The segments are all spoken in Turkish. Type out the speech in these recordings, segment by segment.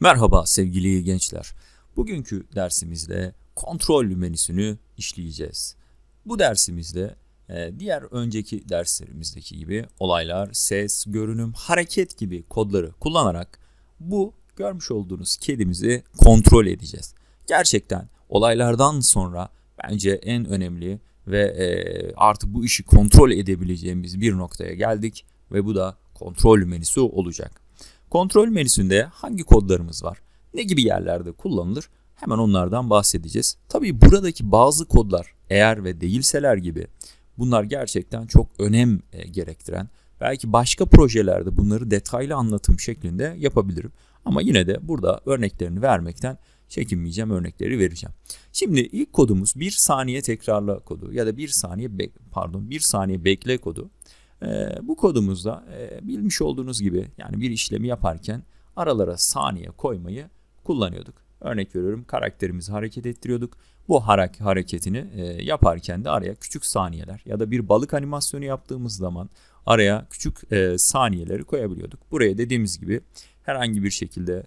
Merhaba sevgili gençler. Bugünkü dersimizde kontrol menüsünü işleyeceğiz. Bu dersimizde e, diğer önceki derslerimizdeki gibi olaylar, ses, görünüm, hareket gibi kodları kullanarak bu görmüş olduğunuz kedimizi kontrol edeceğiz. Gerçekten olaylardan sonra bence en önemli ve e, artık bu işi kontrol edebileceğimiz bir noktaya geldik ve bu da kontrol menüsü olacak. Kontrol menüsünde hangi kodlarımız var? Ne gibi yerlerde kullanılır? Hemen onlardan bahsedeceğiz. Tabii buradaki bazı kodlar eğer ve değilseler gibi bunlar gerçekten çok önem e, gerektiren belki başka projelerde bunları detaylı anlatım şeklinde yapabilirim. Ama yine de burada örneklerini vermekten çekinmeyeceğim örnekleri vereceğim. Şimdi ilk kodumuz bir saniye tekrarla kodu ya da bir saniye pardon bir saniye bekle kodu. E, bu kodumuzda e, bilmiş olduğunuz gibi yani bir işlemi yaparken aralara saniye koymayı kullanıyorduk. Örnek veriyorum karakterimizi hareket ettiriyorduk. Bu harek hareketini e, yaparken de araya küçük saniyeler ya da bir balık animasyonu yaptığımız zaman araya küçük e, saniyeleri koyabiliyorduk. Buraya dediğimiz gibi herhangi bir şekilde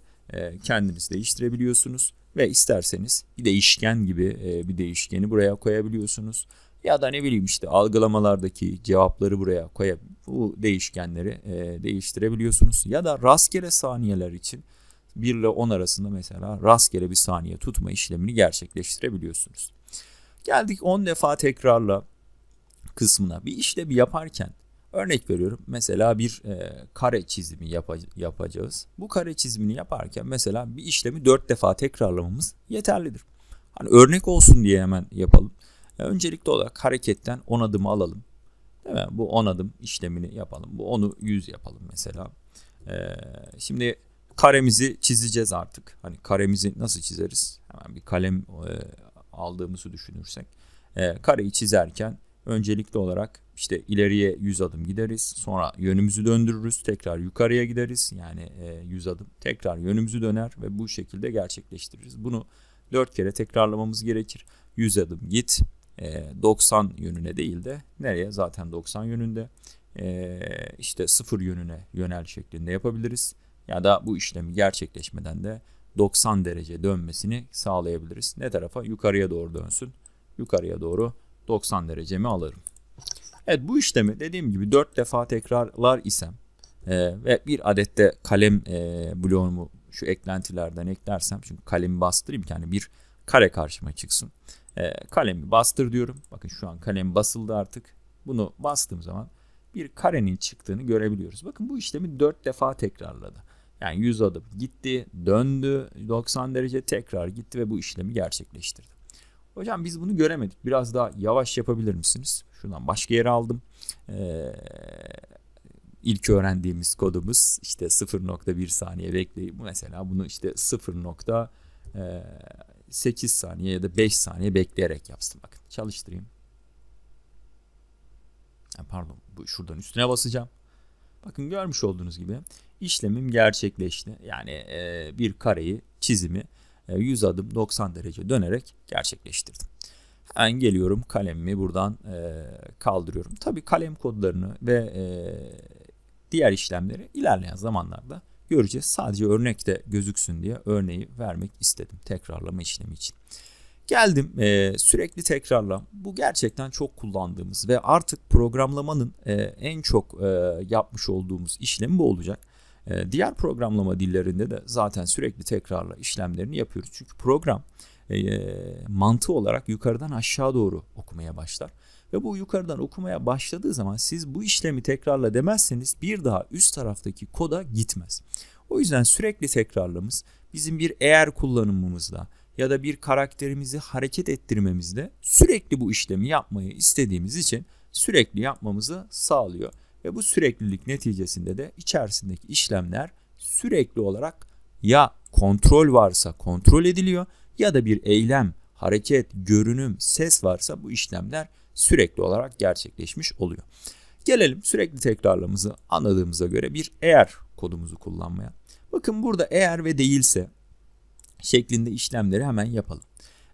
kendiniz değiştirebiliyorsunuz ve isterseniz bir değişken gibi bir değişkeni buraya koyabiliyorsunuz. Ya da ne bileyim işte algılamalardaki cevapları buraya koyup bu değişkenleri e, değiştirebiliyorsunuz. Ya da rastgele saniyeler için 1 ile 10 arasında mesela rastgele bir saniye tutma işlemini gerçekleştirebiliyorsunuz. Geldik 10 defa tekrarla kısmına. Bir işlemi yaparken örnek veriyorum mesela bir e, kare çizimi yap yapacağız. Bu kare çizimini yaparken mesela bir işlemi 4 defa tekrarlamamız yeterlidir. Hani örnek olsun diye hemen yapalım. Öncelikli olarak hareketten 10 adımı alalım. Değil mi? Bu 10 adım işlemini yapalım. Bu 10'u 100 yapalım mesela. Ee, şimdi karemizi çizeceğiz artık. Hani karemizi nasıl çizeriz? Hemen bir kalem e, aldığımızı düşünürsek. E, kareyi çizerken öncelikli olarak işte ileriye 100 adım gideriz. Sonra yönümüzü döndürürüz. Tekrar yukarıya gideriz. Yani e, 100 adım. Tekrar yönümüzü döner ve bu şekilde gerçekleştiririz. Bunu 4 kere tekrarlamamız gerekir. 100 adım git. 90 e, yönüne değil de nereye? Zaten 90 yönünde. E, işte 0 yönüne yönel şeklinde yapabiliriz. Ya da bu işlemi gerçekleşmeden de 90 derece dönmesini sağlayabiliriz. Ne tarafa? Yukarıya doğru dönsün. Yukarıya doğru 90 derecemi alırım. Evet bu işlemi dediğim gibi 4 defa tekrarlar isem e, ve bir adette kalem e, bloğumu şu eklentilerden eklersem çünkü kalemi bastırayım ki hani bir kare karşıma çıksın. E, kalemi bastır diyorum. Bakın şu an kalem basıldı artık. Bunu bastığım zaman bir karenin çıktığını görebiliyoruz. Bakın bu işlemi 4 defa tekrarladı. Yani 100 adım gitti, döndü, 90 derece tekrar gitti ve bu işlemi gerçekleştirdi. Hocam biz bunu göremedik. Biraz daha yavaş yapabilir misiniz? Şuradan başka yere aldım. Ee, ilk öğrendiğimiz kodumuz işte 0.1 saniye bekleyip mesela bunu işte 0. 8 saniye ya da 5 saniye bekleyerek yapsın. Bakın çalıştırayım. pardon bu şuradan üstüne basacağım. Bakın görmüş olduğunuz gibi işlemim gerçekleşti. Yani e, bir kareyi çizimi e, 100 adım 90 derece dönerek gerçekleştirdim. Hemen geliyorum kalemimi buradan e, kaldırıyorum. Tabii kalem kodlarını ve e, diğer işlemleri ilerleyen zamanlarda göreceğiz. Sadece örnekte gözüksün diye örneği vermek istedim tekrarlama işlemi için. Geldim e, sürekli tekrarla. Bu gerçekten çok kullandığımız ve artık programlamanın e, en çok e, yapmış olduğumuz işlemi bu olacak. E, diğer programlama dillerinde de zaten sürekli tekrarla işlemlerini yapıyoruz. Çünkü program e, mantığı olarak yukarıdan aşağı doğru okumaya başlar. Ve bu yukarıdan okumaya başladığı zaman siz bu işlemi tekrarla demezseniz bir daha üst taraftaki koda gitmez. O yüzden sürekli tekrarlamız bizim bir eğer kullanımımızda ya da bir karakterimizi hareket ettirmemizde sürekli bu işlemi yapmayı istediğimiz için sürekli yapmamızı sağlıyor. Ve bu süreklilik neticesinde de içerisindeki işlemler sürekli olarak ya kontrol varsa kontrol ediliyor ya da bir eylem, hareket, görünüm, ses varsa bu işlemler sürekli olarak gerçekleşmiş oluyor. Gelelim sürekli tekrarlamızı anladığımıza göre bir eğer kodumuzu kullanmaya. Bakın burada eğer ve değilse şeklinde işlemleri hemen yapalım.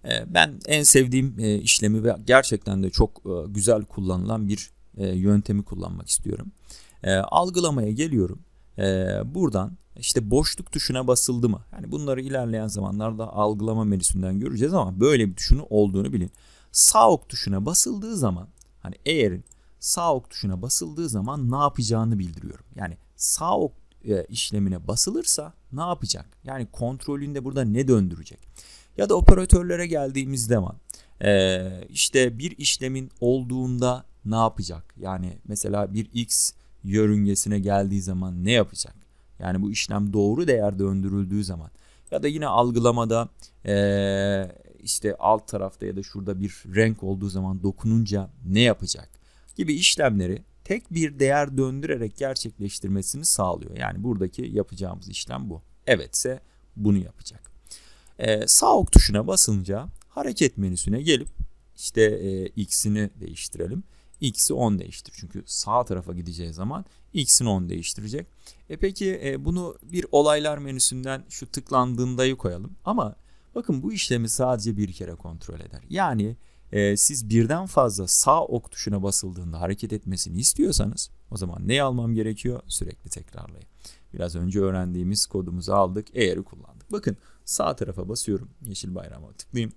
Ee, ben en sevdiğim e, işlemi ve gerçekten de çok e, güzel kullanılan bir e, yöntemi kullanmak istiyorum. Algılamaya geliyorum. Buradan işte boşluk tuşuna basıldı mı? Yani bunları ilerleyen zamanlarda algılama menüsünden göreceğiz ama böyle bir tuşun olduğunu bilin. Sağ ok tuşuna basıldığı zaman hani eğerin sağ ok tuşuna basıldığı zaman ne yapacağını bildiriyorum. Yani sağ ok e, işlemine basılırsa ne yapacak? Yani kontrolünde burada ne döndürecek? Ya da operatörlere geldiğimiz zaman e, işte bir işlemin olduğunda ne yapacak? Yani mesela bir x yörüngesine geldiği zaman ne yapacak? Yani bu işlem doğru değer döndürüldüğü zaman ya da yine algılamada e, işte alt tarafta ya da şurada bir renk olduğu zaman dokununca ne yapacak gibi işlemleri tek bir değer döndürerek gerçekleştirmesini sağlıyor. Yani buradaki yapacağımız işlem bu. Evetse bunu yapacak. Ee, sağ ok tuşuna basınca hareket menüsüne gelip işte e, x'ini değiştirelim. X'i 10 değiştir. Çünkü sağ tarafa gideceği zaman x'ini 10 değiştirecek. E peki e, bunu bir olaylar menüsünden şu tıklandığındayı koyalım. Ama bakın bu işlemi sadece bir kere kontrol eder. Yani e, siz birden fazla sağ ok tuşuna basıldığında hareket etmesini istiyorsanız o zaman neyi almam gerekiyor? Sürekli tekrarlayın. Biraz önce öğrendiğimiz kodumuzu aldık, eğer'i kullandık. Bakın sağ tarafa basıyorum, yeşil bayrama tıklayayım.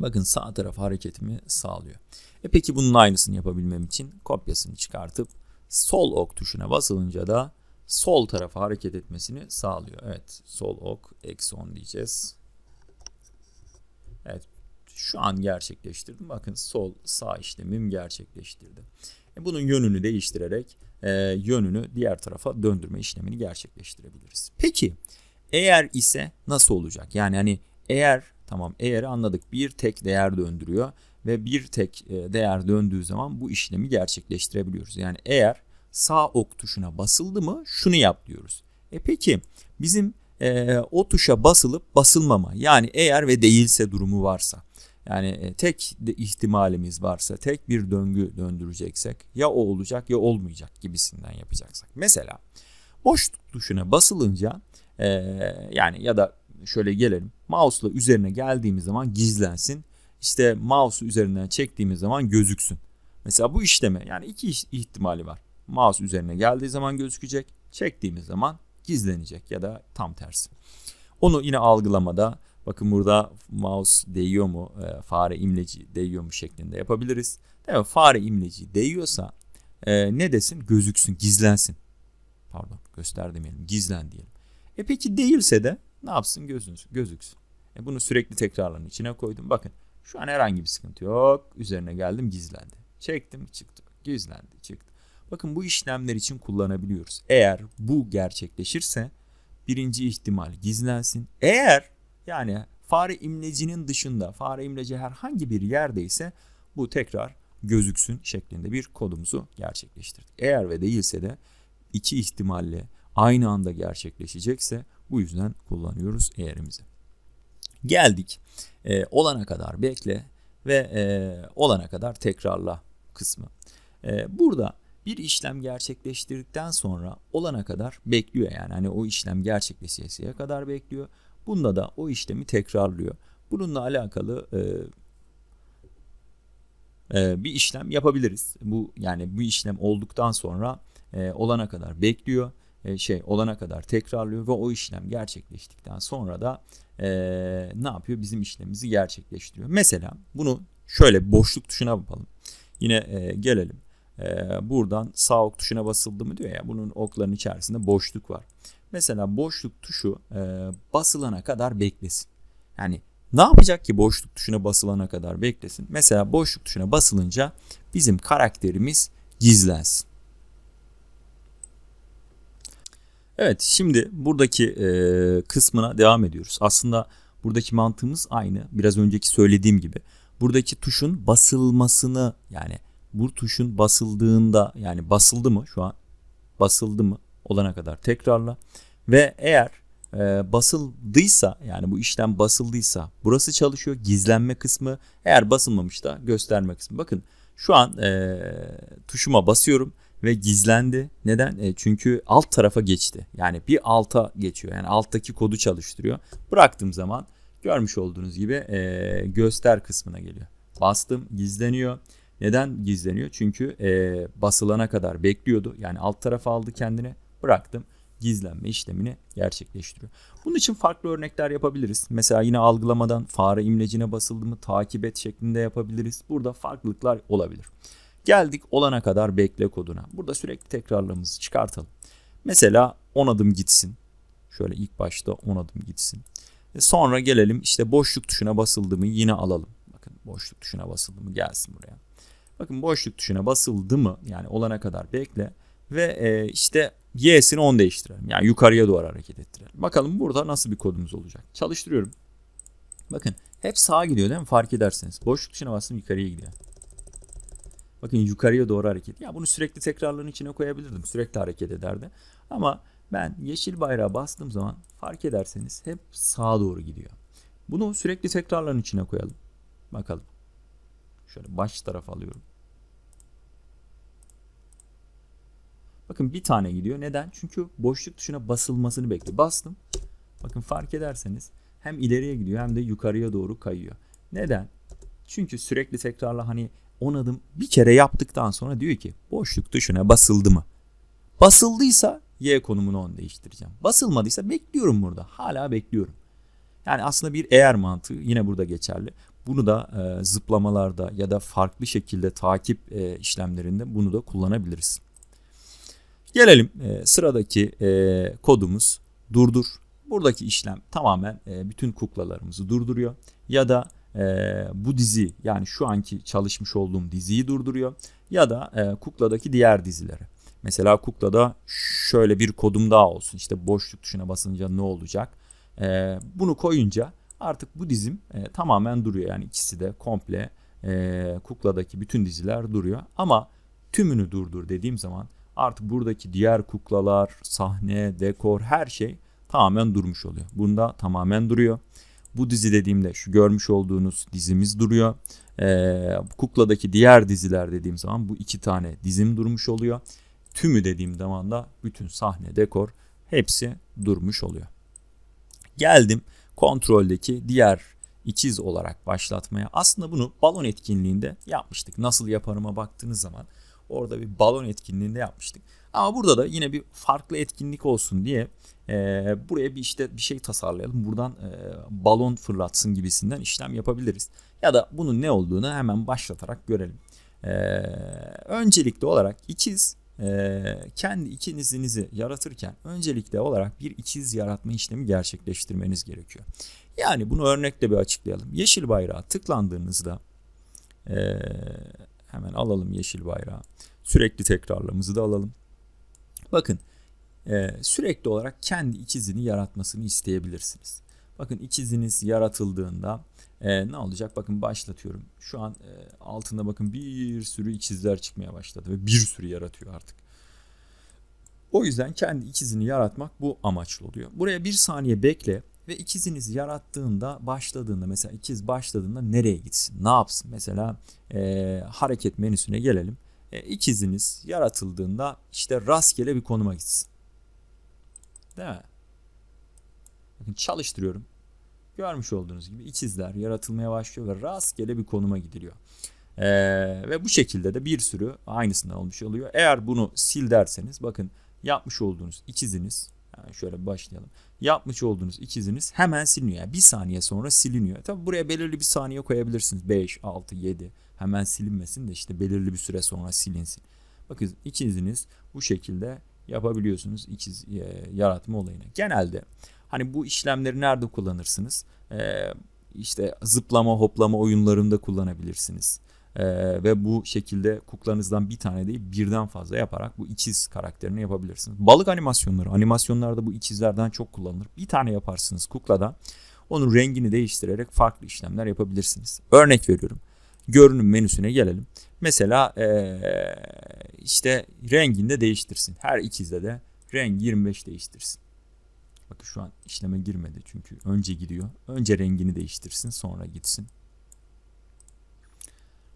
Bakın sağ taraf hareketimi sağlıyor. E peki bunun aynısını yapabilmem için kopyasını çıkartıp sol ok tuşuna basılınca da sol tarafa hareket etmesini sağlıyor. Evet sol ok eksi 10 diyeceğiz. Evet şu an gerçekleştirdim. Bakın sol sağ işlemim gerçekleştirdi. E bunun yönünü değiştirerek e, yönünü diğer tarafa döndürme işlemini gerçekleştirebiliriz. Peki eğer ise nasıl olacak? Yani hani eğer tamam eğer anladık bir tek değer döndürüyor ve bir tek e, değer döndüğü zaman bu işlemi gerçekleştirebiliyoruz. Yani eğer sağ ok tuşuna basıldı mı şunu yap diyoruz. E peki bizim e, o tuşa basılıp basılmama yani eğer ve değilse durumu varsa yani e, tek de ihtimalimiz varsa tek bir döngü döndüreceksek ya o olacak ya olmayacak gibisinden yapacaksak. Mesela boş tuşuna basılınca e, yani ya da şöyle gelelim mouse'la üzerine geldiğimiz zaman gizlensin. İşte mouse'u üzerinden çektiğimiz zaman gözüksün. Mesela bu işleme yani iki ihtimali var. Mouse üzerine geldiği zaman gözükecek. Çektiğimiz zaman gizlenecek ya da tam tersi. Onu yine algılamada bakın burada mouse değiyor mu, e, fare imleci değiyor mu şeklinde yapabiliriz. Değil mi? Fare imleci değiyorsa e, ne desin? Gözüksün, gizlensin. Pardon göster demeyelim, gizlen diyelim. E peki değilse de ne yapsın? Gözünsün, gözüksün. E bunu sürekli tekrarların içine koydum. Bakın şu an herhangi bir sıkıntı yok. Üzerine geldim gizlendi. Çektim çıktı. Gizlendi çıktı. Bakın bu işlemler için kullanabiliyoruz. Eğer bu gerçekleşirse birinci ihtimal gizlensin. Eğer yani fare imlecinin dışında fare imleci herhangi bir yerdeyse bu tekrar gözüksün şeklinde bir kodumuzu gerçekleştirdik. Eğer ve değilse de iki ihtimalle aynı anda gerçekleşecekse bu yüzden kullanıyoruz eğerimizi. Geldik e, olana kadar bekle ve e, olana kadar tekrarla kısmı. E, burada bir işlem gerçekleştirdikten sonra olana kadar bekliyor yani hani o işlem gerçekleşeceğe kadar bekliyor. Bunda da o işlemi tekrarlıyor. Bununla alakalı e, e, bir işlem yapabiliriz. Bu yani bu işlem olduktan sonra e, olana kadar bekliyor. E, şey olana kadar tekrarlıyor ve o işlem gerçekleştikten sonra da e, ne yapıyor? Bizim işlemimizi gerçekleştiriyor. Mesela bunu şöyle boşluk tuşuna yapalım. Yine e, gelelim. E, buradan sağ ok tuşuna basıldı mı diyor ya bunun okların içerisinde boşluk var. Mesela boşluk tuşu e, basılana kadar beklesin. Yani ne yapacak ki boşluk tuşuna basılana kadar beklesin? Mesela boşluk tuşuna basılınca bizim karakterimiz gizlensin. Evet şimdi buradaki e, kısmına devam ediyoruz. Aslında buradaki mantığımız aynı. Biraz önceki söylediğim gibi. Buradaki tuşun basılmasını yani bu tuşun basıldığında yani basıldı mı şu an basıldı mı olana kadar tekrarla ve eğer e, basıldıysa yani bu işlem basıldıysa burası çalışıyor gizlenme kısmı eğer basılmamış da gösterme kısmı bakın şu an e, tuşuma basıyorum ve gizlendi. Neden? E, çünkü alt tarafa geçti. Yani bir alta geçiyor. Yani alttaki kodu çalıştırıyor. Bıraktığım zaman görmüş olduğunuz gibi e, göster kısmına geliyor. Bastım gizleniyor. Neden gizleniyor? Çünkü e, basılana kadar bekliyordu. Yani alt tarafa aldı kendini. Bıraktım. gizlenme işlemini gerçekleştiriyor. Bunun için farklı örnekler yapabiliriz. Mesela yine algılamadan fare imlecine basıldı mı takip et şeklinde yapabiliriz. Burada farklılıklar olabilir. Geldik olana kadar bekle koduna. Burada sürekli tekrarlarımızı çıkartalım. Mesela 10 adım gitsin. Şöyle ilk başta 10 adım gitsin. E sonra gelelim işte boşluk tuşuna basıldı mı yine alalım. Bakın boşluk tuşuna basıldı mı gelsin buraya. Bakın boşluk tuşuna basıldı mı yani olana kadar bekle ve e, işte y'sini 10 değiştirelim. Yani yukarıya doğru hareket ettirelim. Bakalım burada nasıl bir kodumuz olacak. Çalıştırıyorum. Bakın hep sağa gidiyor değil mi fark ederseniz. Boşluk tuşuna bastım yukarıya gidiyor. Bakın yukarıya doğru hareket. Ya bunu sürekli tekrarların içine koyabilirdim. Sürekli hareket ederdi. Ama ben yeşil bayrağa bastığım zaman fark ederseniz hep sağa doğru gidiyor. Bunu sürekli tekrarların içine koyalım. Bakalım. Şöyle baş tarafa alıyorum. Bakın bir tane gidiyor. Neden? Çünkü boşluk tuşuna basılmasını bekliyor. Bastım. Bakın fark ederseniz hem ileriye gidiyor hem de yukarıya doğru kayıyor. Neden? Çünkü sürekli tekrarla hani 10 adım bir kere yaptıktan sonra diyor ki boşluk tuşuna basıldı mı? Basıldıysa Y konumunu 10 değiştireceğim. Basılmadıysa bekliyorum burada. Hala bekliyorum. Yani aslında bir eğer mantığı yine burada geçerli. Bunu da e, zıplamalarda ya da farklı şekilde takip e, işlemlerinde bunu da kullanabiliriz. Gelelim e, sıradaki e, kodumuz durdur. Buradaki işlem tamamen e, bütün kuklalarımızı durduruyor. Ya da e, bu dizi yani şu anki çalışmış olduğum diziyi durduruyor. Ya da e, kukladaki diğer dizileri. Mesela kuklada şöyle bir kodum daha olsun. İşte boşluk tuşuna basınca ne olacak? E, bunu koyunca artık bu dizim e, tamamen duruyor. Yani ikisi de komple e, kukladaki bütün diziler duruyor. Ama tümünü durdur dediğim zaman artık buradaki diğer kuklalar, sahne, dekor her şey tamamen durmuş oluyor. Bunda tamamen duruyor. Bu dizi dediğimde şu görmüş olduğunuz dizimiz duruyor. Ee, kukladaki diğer diziler dediğim zaman bu iki tane dizim durmuş oluyor. Tümü dediğim zaman da bütün sahne, dekor hepsi durmuş oluyor. Geldim kontroldeki diğer ikiz olarak başlatmaya. Aslında bunu balon etkinliğinde yapmıştık. Nasıl yaparıma baktığınız zaman orada bir balon etkinliğinde yapmıştık. Ama burada da yine bir farklı etkinlik olsun diye e, buraya bir işte bir şey tasarlayalım. Buradan e, balon fırlatsın gibisinden işlem yapabiliriz. Ya da bunun ne olduğunu hemen başlatarak görelim. E, öncelikli olarak ikiz e, kendi ikinizinizi yaratırken öncelikli olarak bir ikiz yaratma işlemi gerçekleştirmeniz gerekiyor. Yani bunu örnekle bir açıklayalım. Yeşil bayrağı tıklandığınızda e, hemen alalım yeşil bayrağı. Sürekli tekrarlamızı da alalım. Bakın e, sürekli olarak kendi ikizini yaratmasını isteyebilirsiniz. Bakın ikiziniz yaratıldığında e, ne olacak? Bakın başlatıyorum. Şu an e, altında bakın bir sürü ikizler çıkmaya başladı ve bir sürü yaratıyor artık. O yüzden kendi ikizini yaratmak bu amaçlı oluyor. Buraya bir saniye bekle ve ikiziniz yarattığında başladığında mesela ikiz başladığında nereye gitsin? Ne yapsın? Mesela e, hareket menüsüne gelelim. E, ikiziniz yaratıldığında işte rastgele bir konuma gitsin. Değil mi? Bakın çalıştırıyorum. Görmüş olduğunuz gibi ikizler yaratılmaya başlıyor ve rastgele bir konuma gidiliyor. Ee, ve bu şekilde de bir sürü aynısından olmuş oluyor. Eğer bunu sil derseniz bakın yapmış olduğunuz ikiziniz yani şöyle başlayalım. Yapmış olduğunuz ikiziniz hemen siliniyor. Yani bir saniye sonra siliniyor. Tabi buraya belirli bir saniye koyabilirsiniz. 5, 6, 7 hemen silinmesin de işte belirli bir süre sonra silinsin. Bakın ikiziniz bu şekilde yapabiliyorsunuz ikiz e, yaratma olayını. Genelde hani bu işlemleri nerede kullanırsınız? E, işte zıplama hoplama oyunlarında kullanabilirsiniz. Ee, ve bu şekilde kuklanızdan bir tane değil birden fazla yaparak bu ikiz karakterini yapabilirsiniz. Balık animasyonları, animasyonlarda bu ikizlerden çok kullanılır. Bir tane yaparsınız kukladan. Onun rengini değiştirerek farklı işlemler yapabilirsiniz. Örnek veriyorum. Görünüm menüsüne gelelim. Mesela ee, işte rengini de değiştirsin. Her ikizde de renk 25 değiştirsin. Bakın şu an işleme girmedi çünkü önce gidiyor. Önce rengini değiştirsin sonra gitsin.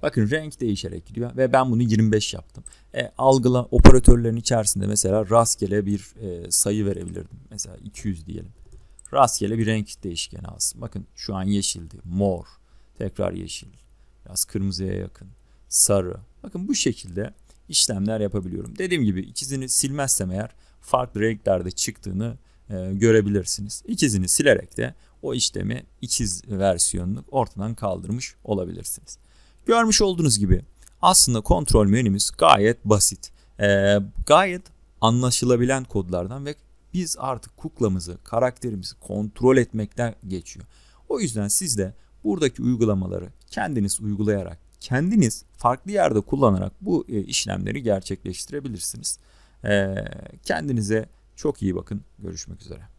Bakın renk değişerek gidiyor ve ben bunu 25 yaptım. E, algıla operatörlerin içerisinde mesela rastgele bir e, sayı verebilirdim. Mesela 200 diyelim. Rastgele bir renk değişkeni alsın. Bakın şu an yeşildi. Mor. Tekrar yeşil. Biraz kırmızıya yakın. Sarı. Bakın bu şekilde işlemler yapabiliyorum. Dediğim gibi ikisini silmezsem eğer farklı renklerde çıktığını e, görebilirsiniz. İkizini silerek de o işlemi ikiz versiyonunu ortadan kaldırmış olabilirsiniz. Görmüş olduğunuz gibi aslında kontrol menümüz gayet basit. E, gayet anlaşılabilen kodlardan ve biz artık kuklamızı, karakterimizi kontrol etmekten geçiyor. O yüzden siz de buradaki uygulamaları kendiniz uygulayarak, kendiniz farklı yerde kullanarak bu e, işlemleri gerçekleştirebilirsiniz. E, kendinize çok iyi bakın. Görüşmek üzere.